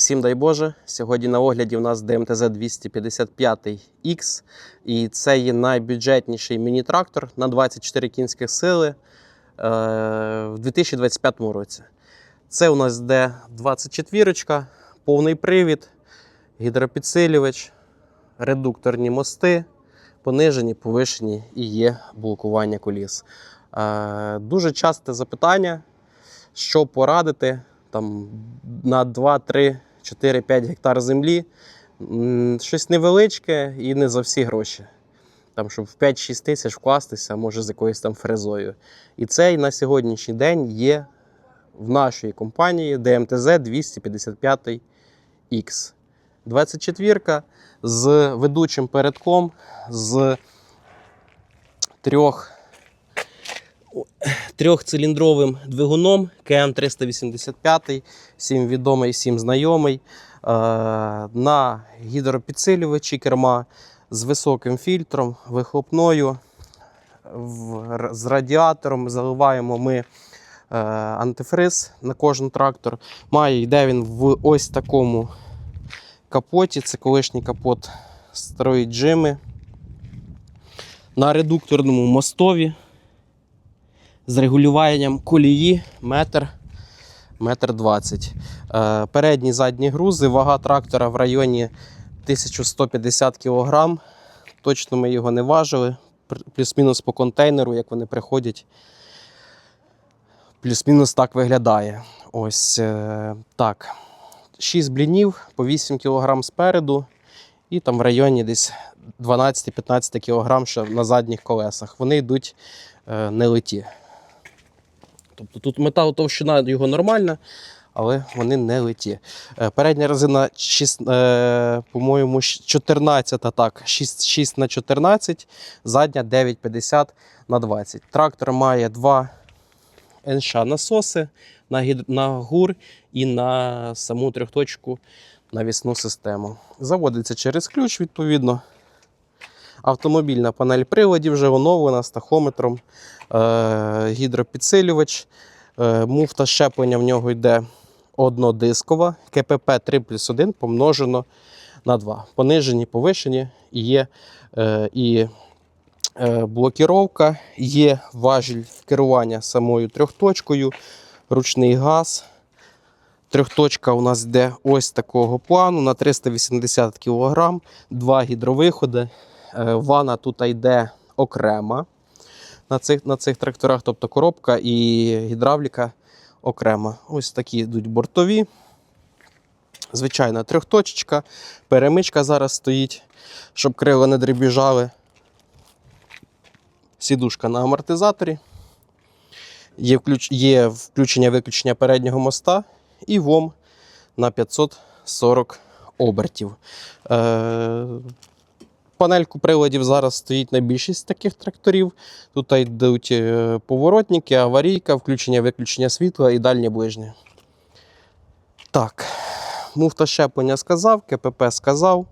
Всім дай Боже. Сьогодні на огляді у нас ДМТЗ 255X, і це є найбюджетніший міні-трактор на 24 кінських сили е, в 2025 році. Це у нас йде 24, повний привід, гідропідсилювач, редукторні мости, понижені, повишені і є блокування коліс. Е, Дуже часте запитання, що порадити там, на 2, 3, 4, 5 гектар землі. Щось невеличке і не за всі гроші. Там, щоб в 5-6 тисяч вкластися, може з якоюсь там фрезою. І цей на сьогоднішній день є в нашій компанії ДМТЗ 255X. 24 з ведучим передком, з трьох трьохциліндровим двигуном КМ385, всім відомий, всім знайомий. Е, на гідропідсилювачі керма з високим фільтром, вихлопною, з радіатором. Заливаємо ми е, антифриз на кожен трактор. Має йде він в ось такому капоті. Це колишній капот старої джими. На редукторному мостові з регулюванням колії метр, метр 20. Е, передні задні грузи, вага трактора в районі 1150 кг. Точно ми його не важили. Плюс-мінус по контейнеру, як вони приходять. Плюс-мінус так виглядає. Ось е, так. 6 блінів по 8 кг спереду, і там в районі десь 12-15 кг ще на задніх колесах. Вони йдуть е, не литі. Тобто тут метал товщина його нормальна, але вони не литі. Е, Передня резина, е, по-моєму, 14 так, 6, 6 на 14, задня 9,50 на 20. Трактор має два НШ насоси на, гід... на гур і на саму трьохточку навісну систему. Заводиться через ключ, відповідно. Автомобільна панель приладів вже оновлена з тахометром, е, гідропідсилювач, е, муфта щеплення в нього йде однодискова, КПП 3 плюс 1 помножено на 2. Понижені, повишені, і є е, і е, блокіровка, є важіль керування самою трьохточкою, ручний газ. Трьохточка у нас йде ось такого плану на 380 кг, два гідровиходи. Е, Вана тут йде окрема на цих, на цих тракторах, тобто коробка і гідравліка окрема. Ось такі йдуть бортові. Звичайна трьохточечка, перемичка зараз стоїть, щоб крила не дребіжали. Сідушка на амортизаторі. Є, включ... є включення-виключення переднього моста і ВОМ на 540 обертів. Е... Панельку приладів зараз стоїть на більшість таких тракторів. Тут йдуть е, поворотники, аварійка, включення-виключення світла і дальнє ближнє. Так, муфта щеплення сказав, КПП сказав.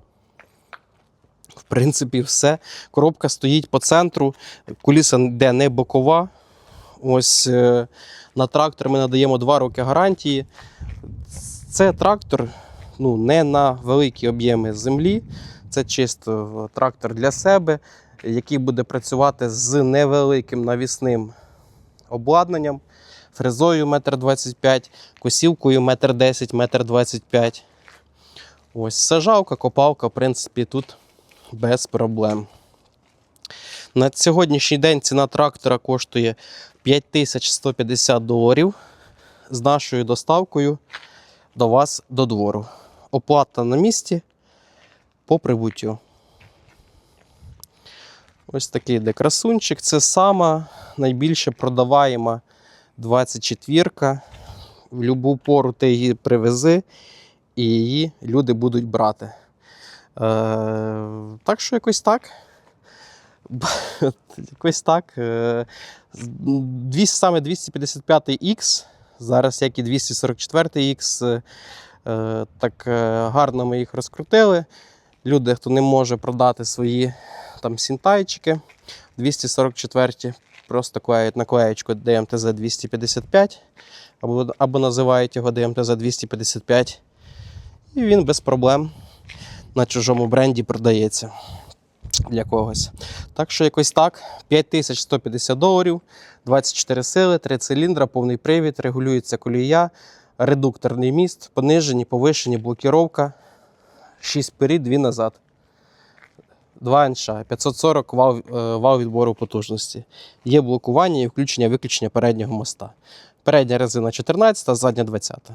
В принципі, все. Коробка стоїть по центру, куліса йде не бокова. Ось е, на трактор ми надаємо 2 роки гарантії. Це трактор ну, не на великі об'єми землі. Це чисто трактор для себе, який буде працювати з невеликим навісним обладнанням, фрезою 1,25 м, косівкою 1,10 м, 1,25 м. Ось сажалка, копалка, в принципі, тут без проблем. На сьогоднішній день ціна трактора коштує 5150 доларів з нашою доставкою до вас до двору. Оплата на місці по прибуттю. Ось такий йде красунчик. Це сама найбільше продаваєма 24-ка. В будь-яку пору ти її привези, і її люди будуть брати. Е, так що якось так. якось так. Е, 200, саме 255X, зараз як і 244X. Е, так е, гарно ми їх розкрутили. Люди, хто не може продати свої там сінтайчики 244 просто клеють наклеєчку ДМТЗ 255 або, або називають його ДМТЗ 255 І він без проблем на чужому бренді продається для когось. Так що якось так. 5150 доларів, 24 сили, 3 циліндра, повний привід, регулюється колія, редукторний міст, понижені, повишені, блокіровка, 6 вперед, 2 назад. 2 НШ, 540 вал, е, вал відбору потужності. Є блокування і включення-виключення переднього моста. Передня резина 14, задня 20.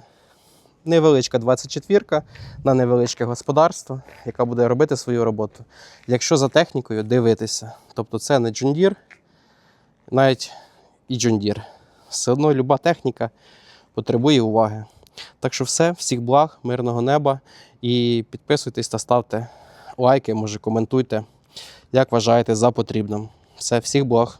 Невеличка 24 на невеличке господарство, яка буде робити свою роботу. Якщо за технікою дивитися, тобто це не джундір, навіть і джундір. Все одно люба техніка потребує уваги. Так що все, всіх благ, мирного неба і підписуйтесь та ставте лайки, може коментуйте, як вважаєте за потрібним. Все, всіх благ.